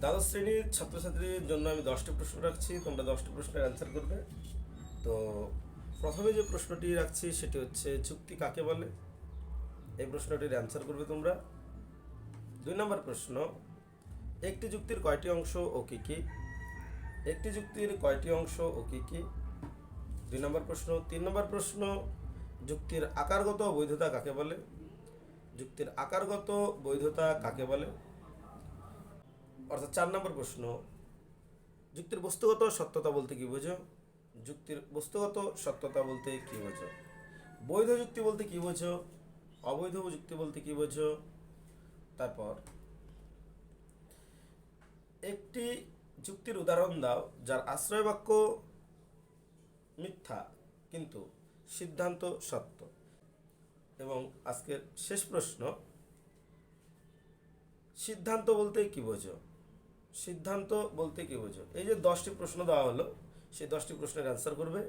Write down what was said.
দ্বাদশ শ্রেণির ছাত্রছাত্রীর জন্য আমি দশটি প্রশ্ন রাখছি, তোমরা দশটি প্রশ্নের অ্যান্সার করবে। তো প্রথমে যে প্রশ্নটি রাখছি সেটি হচ্ছে, চুক্তি কাকে বলে? এই প্রশ্নটির অ্যান্সার করবে তোমরা। দুই নম্বর প্রশ্ন, একটি যুক্তির কয়টি অংশ ও কী কী? একটি যুক্তির কয়টি অংশ ও কী কী? দুই নম্বর প্রশ্ন। তিন নম্বর প্রশ্ন, যুক্তির আকারগত বৈধতা কাকে বলে? যুক্তির আকারগত বৈধতা কাকে বলে? অর্থাৎ চার নম্বর প্রশ্ন, যুক্তির বস্তুগত সত্যতা বলতে কি বোঝো? যুক্তির বস্তুগত সত্যতা বলতে কি বোঝো? বৈধ যুক্তি বলতে কি বোঝো? অবৈধ যুক্তি বলতে কি বোঝো? তারপর, একটি যুক্তির উদাহরণ দাও যার আশ্রয় বাক্য মিথ্যা কিন্তু সিদ্ধান্ত সত্য। এবং আজকের শেষ প্রশ্ন, সিদ্ধান্ত বলতে কি বোঝো? সিদ্ধান্ত বলতে কি বোঝো? এই যে দশটি প্রশ্ন দেওয়া হলো, সেই দশটি প্রশ্নের অ্যান্সার করবে।